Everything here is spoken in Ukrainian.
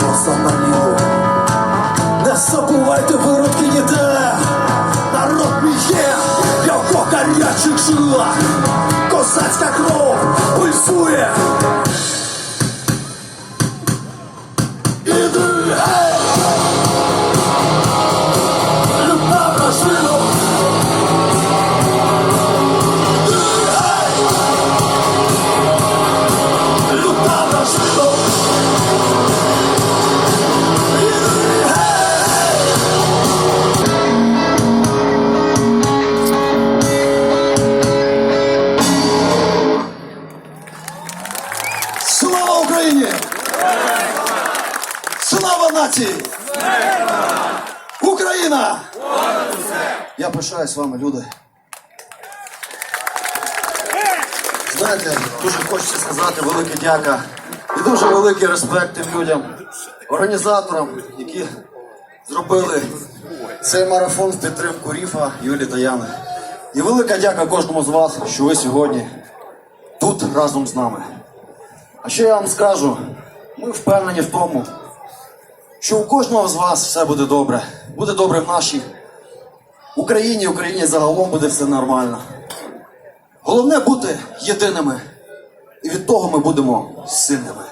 просто налью. Не забувайте виродки ніде, народ мій є, я в покарячих жилах. Україні! Слава нації! Україна! Я пишаюсь вами, люди. Знаєте, дуже хочеться сказати велике дяка і дуже великий респект тим людям, організаторам, які зробили цей марафон в підтримку Ріфа, Юлі та Яни. І велика дяка кожному з вас, що ви сьогодні тут разом з нами. А ще я вам скажу, ми впевнені в тому, що у кожного з вас все буде добре. Буде добре в нашій Україні, Україні загалом буде все нормально. Головне бути єдиними. І від того ми будемо сильними.